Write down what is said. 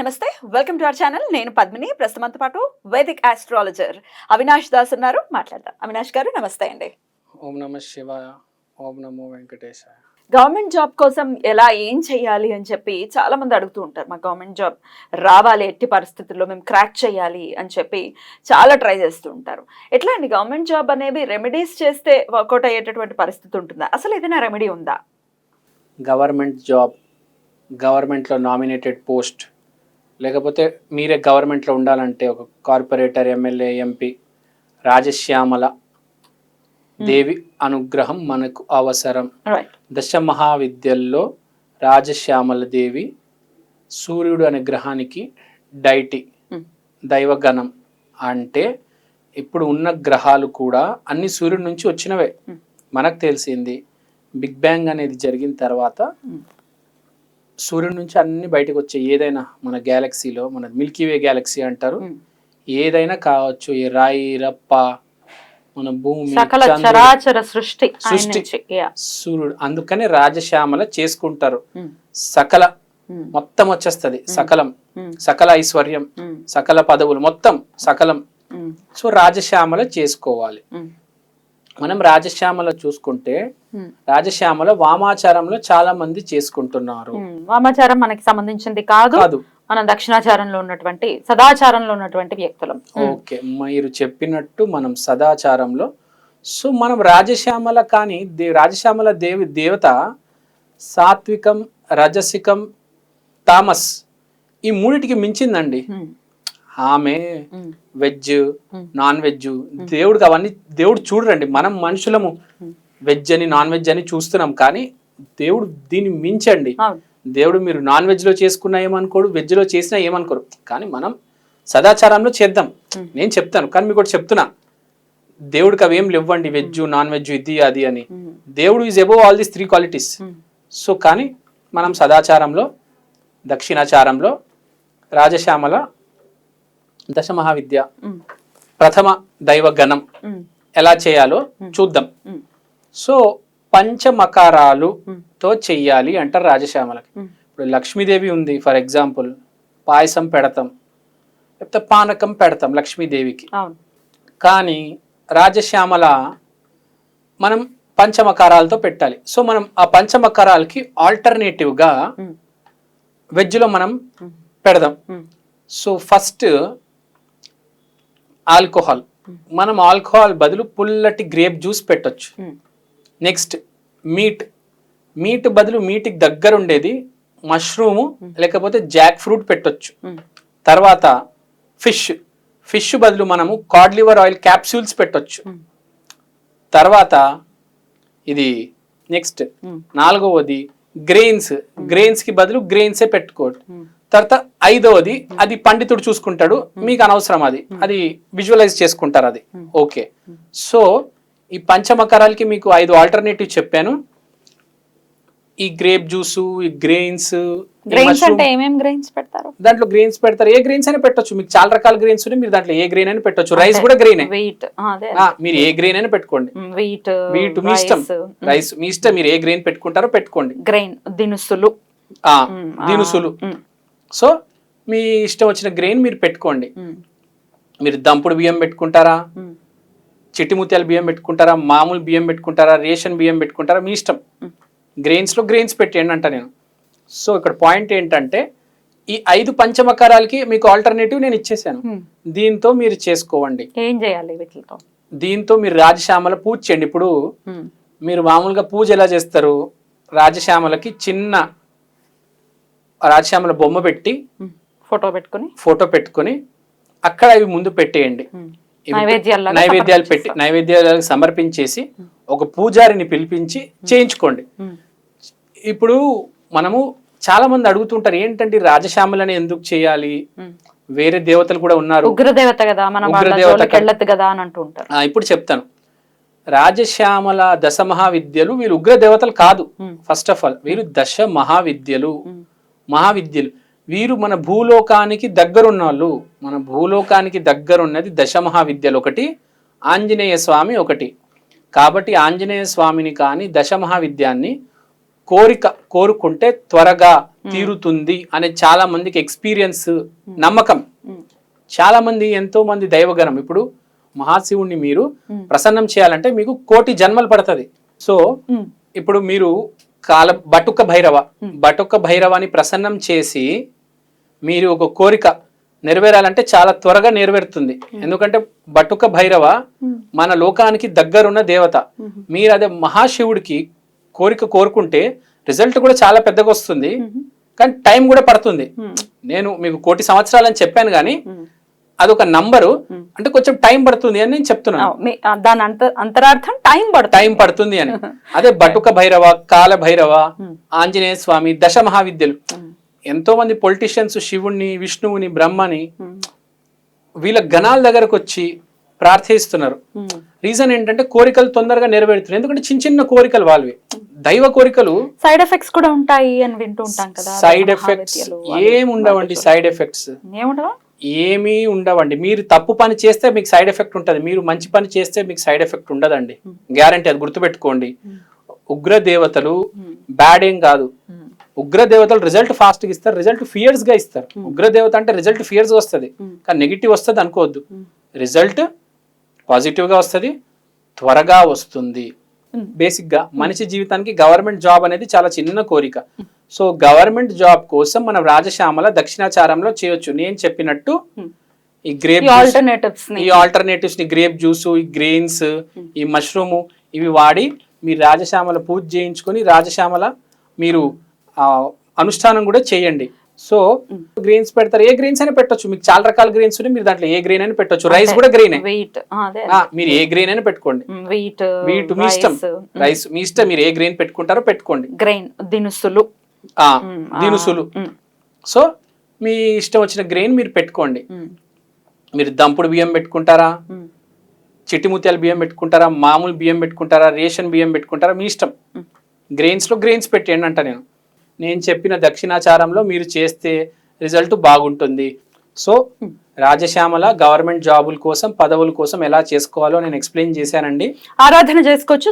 నమస్తే welcome to our channel. నేను పద్మిని ప్రస్తుతంతో పాటు వైదిక్ ఆస్ట్రాలజర్ అవినాష్ దాస్ ఉన్నారు. మాట్లాడదాం. అవినాష్ గారు నమస్తే అండి. ఓం నమ శివాయ. ఓం నమో వెంకటేశాయ. గవర్నమెంట్ జాబ్ కోసం ఎలా ఏం చేయాలి అని చెప్పి చాలా మంది అడుగుతూ ఉంటారు. మా గవర్నమెంట్ జాబ్ రావాలి ఎట్టి పరిస్థితుల్లో మేము క్రాక్ చేయాలి అని చెప్పి చాలా ట్రై చేస్తూ ఉంటారు. ఎట్లా అండి? గవర్నమెంట్ జాబ్ అనేవి రెమెడీస్ చేస్తే వర్కౌట్ అయ్యేటటువంటి పరిస్థితి ఉంటుందా? అసలు ఏదైనా రెమెడీ ఉందా? గవర్నమెంట్ జాబ్ గవర్నమెంట్లో నామినేటెడ్ పోస్ట్ లేకపోతే మీరే గవర్నమెంట్లో ఉండాలంటే ఒక corporator MLA MP Rajashyamala Devi అనుగ్రహం మనకు అవసరం దశ మహావిద్యల్లో రాజశ్యామల దేవి సూర్యుడు అనే గ్రహానికి డైటి Hmm. దైవగణం అంటే ఇప్పుడు ఉన్న గ్రహాలు కూడా అన్ని సూర్యుడి నుంచి వచ్చినవే Hmm. మనకు తెలిసింది బిగ్ బ్యాంగ్ అనేది జరిగిన తర్వాత Hmm. సూర్యుడి నుంచి అన్ని బయటకు వచ్చాయి ఏదైనా మన గ్యాలక్సీలో మన మిల్కీవే గ్యాలక్సీ అంటారు ఏదైనా కావచ్చు ఈ రాయి రప్ప మన భూమి చరాచర సృష్టి సృష్టి. సూర్యుడు అందుకని రాజశ్యామల చేసుకుంటారు. సకల. మొత్తం వచ్చేస్తది సకలం. సకల ఐశ్వర్యం. సకల పదవులు మొత్తం సకలం. సో రాజశ్యామల చేసుకోవాలి. మనం రాజశ్యామల చూసుకుంటే. రాజశ్యామల వామాచారంలో చాలా మంది చేసుకుంటున్నారు. వామాచారం మనకి సంబంధించింది కాదు. కాదు. మనం దక్షిణాచారంలో ఉన్నటువంటి సదాచారంలో ఉన్నటువంటి వ్యక్తులం. ఓకే. మీరు చెప్పినట్టు మనం సదాచారంలో సో మనం రాజశ్యామల కానీ దే రాజశ్యామల దేవి దేవత సాత్వికం రజసికం తామస్ ఈ మూడిటికి మించిందండి. ఆమె వెజ్. Non veg. దేవుడికి అవన్నీ దేవుడు చూడరండి. మనం మనుషులము. వెజ్ అని నాన్ వెజ్ అని చూస్తున్నాం. కానీ దేవుడు దీన్ని మించండి. దేవుడు మీరు నాన్ వెజ్లో చేసుకున్నా ఏమనుకోడు వెజ్లో చేసినా ఏమనుకోరు. కానీ మనం సదాచారంలో చేద్దాం. నేను చెప్తాను కానీ మీకు ఒకటి చెప్తున్నా. దేవుడికి అవి ఏం లేవ్వండి వెజ్ నాన్ వెజ్ ఇది అది అని. దేవుడు is above all these three qualities so కానీ మనం సదాచారంలో దక్షిణాచారంలో రాజశ్యామల దశమహావిద్య. ఉమ్, ప్రథమ దైవ గణం ఎలా చేయాలో చూద్దాం. సో పంచమకారాలుతో చెయ్యాలి అంటారు రాజశ్యామలకి. ఇప్పుడు లక్ష్మీదేవి ఉంది ఫర్ ఎగ్జాంపుల్. పాయసం పెడతాం లేకపోతే పానకం పెడతాం లక్ష్మీదేవికి. కానీ రాజశ్యామల మనం పంచమకారాలతో పెట్టాలి. సో మనం ఆ పంచమకారాలకి ఆల్టర్నేటివ్గా వెజ్లో మనం పెడదాం. So first alcohol. మనం ఆల్కహాల్ బదులు పుల్లటి గ్రేప్ జ్యూస్ పెట్టొచ్చు. ఉమ్, నెక్స్ట్ మీట్. మీట్ బదులు మీట్కి దగ్గర ఉండేది మష్రూము లేకపోతే జాక్ ఫ్రూట్ పెట్టొచ్చు. ఉమ్, తర్వాత ఫిష్. ఫిష్ బదులు మనము కాడ్ లివర్ ఆయిల్ క్యాప్సూల్స్ పెట్టొచ్చు. తర్వాత ఇది నెక్స్ట్ నాలుగవది గ్రెయిన్స్. గ్రెయిన్స్కి బదులు గ్రెయిన్సే పెట్టుకోవచ్చు తర్వాత ఐదవది అది పండితుడు చూసుకుంటాడు. మీకు అనవసరం అది. అది విజువలైజ్ చేసుకుంటారు అది. ఓకే. సో ఈ పంచమకరాలకి మీకు ఐదు ఆల్టర్నేటివ్ చెప్పాను. ఈ గ్రేప్ జ్యూస్ ఈ గ్రెయిన్స్ దాంట్లో గ్రెయిన్స్ పెడతారు. ఏ గ్రెయిన్స్ అయినా పెట్టొచ్చు. మీకు చాలా రకాల గ్రెయిన్స్ ఉన్నాయి. మీరు దాంట్లో ఏ గ్రెయిన్ అయినా పెట్టొచ్చు. రైస్ కూడా గ్రెయిన్ మీరు ఏ గ్రెయిన్ అయినా పెట్టుకోండి. వీట్ వీట్ మీ ఇష్టం. రైస్ మీ ఇష్టం. మీరు ఏ గ్రెయిన్ పెట్టుకుంటారో పెట్టుకోండి. గ్రెయిన్ దినుసులు. దినుసులు. సో మీ ఇష్టం వచ్చిన గ్రెయిన్ మీరు పెట్టుకోండి. మీరు దంపుడు బియ్యం పెట్టుకుంటారా? చిట్టిముత్యాల బియ్యం పెట్టుకుంటారా? మామూలు బియ్యం పెట్టుకుంటారా? రేషన్ బియ్యం పెట్టుకుంటారా? మీ ఇష్టం. గ్రెయిన్స్లో గ్రెయిన్స్ పెట్టేయండి అంట నేను. సో ఇక్కడ పాయింట్ ఏంటంటే ఈ ఐదు పంచమకారాలకి మీకు ఆల్టర్నేటివ్ నేను ఇచ్చేసాను. దీంతో మీరు చేసుకోవండి. ఏం చేయాలి వీటితో? దీంతో మీరు రాజశ్యామల పూజ చేయండి. ఇప్పుడు మీరు మామూలుగా పూజ ఎలా చేస్తారు? రాజశ్యామలకి చిన్న రాజశ్యామల బొమ్మ పెట్టి ఫోటో పెట్టుకుని. ఫోటో పెట్టుకొని అక్కడ అవి ముందు పెట్టేయండి. నైవేద్యాలు పెట్టి నైవేద్యాలు సమర్పించేసి ఒక పూజారిని పిలిపించి చేయించుకోండి. ఇప్పుడు మనము చాలా మంది అడుగుతుంటారు ఏంటంటే రాజశ్యామలని ఎందుకు చేయాలి. వేరే దేవతలు కూడా ఉన్నారు. ఉగ్రదేవత కదా కదా. అని అంటూ ఉంటారు ఆ, ఇప్పుడు చెప్తాను. రాజశ్యామల దశ మహావిద్యలు వీరు ఉగ్ర దేవతలు కాదు ఫస్ట్ ఆఫ్ ఆల్ వీరు దశ మహావిద్యలు. మహావిద్యలు. వీరు మన భూలోకానికి దగ్గరున్న వాళ్ళు మన భూలోకానికి దగ్గరున్నది దశ మహావిద్యలు ఒకటి ఆంజనేయ స్వామి ఒకటి. కాబట్టి ఆంజనేయ స్వామిని కానీ దశ మహావిద్యాన్ని కోరిక కోరుకుంటే త్వరగా తీరుతుంది అనే చాలా మందికి ఎక్స్పీరియన్స్ నమ్మకం. చాలా మంది ఎంతో మంది దైవగణం. ఇప్పుడు మహాశివుణ్ణి మీరు. ప్రసన్నం చేయాలంటే మీకు కోటి జన్మలు పడుతుంది. సో ఇప్పుడు మీరు కాల బటుక భైరవ. బటుక భైరవాన్ని ప్రసన్నం చేసి మీరు ఒక కోరిక నెరవేరాలంటే చాలా త్వరగా నెరవేరుతుంది. ఎందుకంటే బటుక భైరవ. మన లోకానికి దగ్గరున్న దేవత. మీరు అదే మహాశివుడికి కోరిక కోరుకుంటే రిజల్ట్ కూడా చాలా పెద్దగా వస్తుంది. కానీ టైం కూడా పడుతుంది. నేను మీకు కోటి సంవత్సరాలని చెప్పాను కానీ. అదొక నంబరు. అంటే కొంచెం టైం పడుతుంది అని నేను చెప్తున్నాను. దాని అంత అంతరార్థం టైం పడుతుంది. టైం పడుతుంది అని. అదే బటుక భైరవ కాల భైరవ. ఆంజనేయ స్వామి దశ మహావిద్యలు ఎంతో మంది పొలిటీషియన్స్ శివుణ్ణి విష్ణువుని బ్రహ్మని వీళ్ళ గణాల దగ్గరకు వచ్చి ప్రార్థిస్తున్నారు. రీజన్ ఏంటంటే కోరికలు తొందరగా నెరవేరుతున్నాయి ఎందుకంటే చిన్న చిన్న కోరికలు వాళ్ళవి. దైవ కోరికలు సైడ్ ఎఫెక్ట్స్ కూడా ఉంటాయి అని వింటూ ఉంటాం కదా. సైడ్ ఎఫెక్ట్స్ మహావిద్యలు, ఏం ఉండవండి సైడ్ ఎఫెక్ట్స్ ఏముండవా? ఏమీ ఉండవండి. మీరు తప్పు పని చేస్తే మీకు సైడ్ ఎఫెక్ట్ ఉంటుంది. మీరు మంచి పని చేస్తే మీకు సైడ్ ఎఫెక్ట్ ఉండదండి. గ్యారంటీ అది గుర్తుపెట్టుకోండి. ఉగ్ర దేవతలు బ్యాడ్ ఏం కాదు. ఉగ్ర దేవతలు రిజల్ట్ ఫాస్ట్గా ఇస్తారు. రిజల్ట్ ఫియర్స్గా ఇస్తారు. ఉగ్ర దేవత అంటే రిజల్ట్ ఫియర్స్ వస్తుంది. కానీ నెగిటివ్ వస్తుంది అనుకోవద్దు. రిజల్ట్ పాజిటివ్గా వస్తుంది. త్వరగా వస్తుంది. బేసిక్గా మనిషి జీవితానికి గవర్నమెంట్ జాబ్ అనేది చాలా చిన్న కోరిక. సో గవర్నమెంట్ జాబ్ కోసం మనం రాజశ్యామల దక్షిణాచారంలో చేయొచ్చు. నేను చెప్పినట్టు. ఈ గ్రేప్ ఈ ఆల్టర్నేటివ్స్ని. ఈ ఆల్టర్నేటివ్స్ని గ్రేప్ జ్యూస్ ఈ గ్రెయిన్స్ ఈ మష్రూమ్ ఇవి వాడి మీరు రాజశ్యామల పూజ చేయించుకొని రాజశ్యామల మీరు అనుష్ఠానం కూడా చేయండి. సో గ్రెయిన్స్ పెడతారు. ఏ గ్రెయిన్స్ అయినా పెట్టొచ్చు. మీకు చాలా రకాల గ్రెయిన్స్ ఉన్నాయి. మీరు దాంట్లో ఏ గ్రెయిన్ అయినా పెట్టొచ్చు. రైస్ కూడా గ్రెయిన్ వెయిట్ మీరు ఏ గ్రెయిన్ అయినా పెట్టుకోండి. వెయిట్ వీటి మీ ఇష్టం. రైస్ మీ ఇష్టం. మీరు ఏ గ్రెయిన్ పెట్టుకుంటారో పెట్టుకోండి. గ్రెయిన్ దినుసులు. దినుసులు. సో మీ ఇష్టం వచ్చిన గ్రెయిన్ మీరు పెట్టుకోండి. మీరు దంపుడు బియ్యం పెట్టుకుంటారా? చిట్టిముత్యాల బియ్యం పెట్టుకుంటారా? మామూలు బియ్యం పెట్టుకుంటారా? రేషన్ బియ్యం పెట్టుకుంటారా? మీ ఇష్టం. గ్రెయిన్స్లో గ్రెయిన్స్ పెట్టేయండి అంట నేను. నేను చెప్పిన దక్షిణాచారంలో మీరు చేస్తే రిజల్ట్ బాగుంటుంది. సో రాజశ్యామల గవర్నమెంట్ జాబుల కోసం పదవుల కోసం ఎలా చేసుకోవాలో నేను ఎక్స్ప్లెయిన్ చేశానండి. ఆరాధన చేసుకోవచ్చు